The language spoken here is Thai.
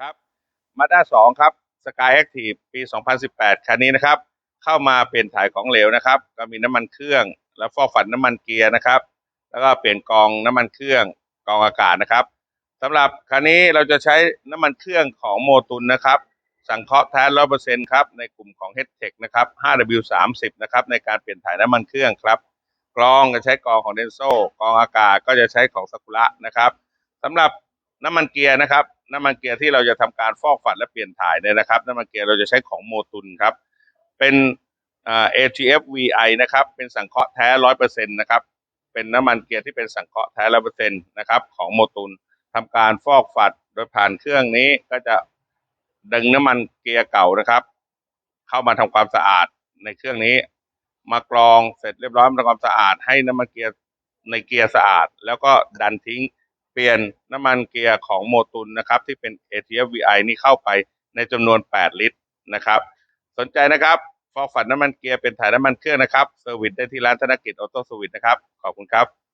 ครับมาด้าสองครับสกายแอคทีฟปี 2018 คันนี้นะครับ เข้ามาเปลี่ยนถ่ายของเหลวนะครับ ก็มีน้ำมันเครื่อง และฟอกฝันน้ำมันเกียร์นะครับ แล้วก็เปลี่ยนกองน้ำมันเครื่องกองอากาศนะครับสำหรับคันนี้เราจะใช้น้ำมันเครื่องของโมตุนนะครับ สังเคราะห์แท้ร้อยเปอร์เซ็นต์ครับในกลุ่มของ h e a d t e c h นะครับ 5W30 นะครับในการเปลี่ยนถ่ายน้ำมันเครื่องครับกรองจะใช้กรองของเดนโซกรองอากาศก็จะใช้ของซากุระนะครับสำหรับ น้ำมันเกียร์นะครับ น้ำมันเกียร์ที่เราจะทำการฟอกฝัดและเปลี่ยนถ่ายเนี่ยนะครับ น้ำมันเกียร์เราจะใช้ของโมตุนครับ เป็นอ่า AGF VI นะครับ เป็นสังเคราะห์แท้ร้อยเปอร์เซ็นต์นะครับ เป็นน้ำมันเกียร์ที่เป็นสังเคราะห์แท้ร้อยเปอร์เซ็นต์นะครับของโมตุนทำการฟอกฝัดโดยผ่านเครื่องนี้ก็จะดึงน้ำมันเกียร์เก่านะครับ เข้ามาทำความสะอาดในเครื่องนี้ มากรองเสร็จเรียบร้อยทำความสะอาดให้น้ำมันเกียร์ในเกียร์สะอาด แล้วก็ดันทิ้ง เปลี่ยนน้ำมันเกียร์ของโมตุนนะครับที่เป็น ATF VI นี่เข้าไปในจำนวน 8 ลิตรนะครับ สนใจนะครับฟอกฝันน้ำมันเกียร์เป็นถ่ายน้ำมันเครื่องนะครับเซอร์วิสได้ที่ร้านธนกิจออโต้สวิตนะครับ ขอบคุณครับ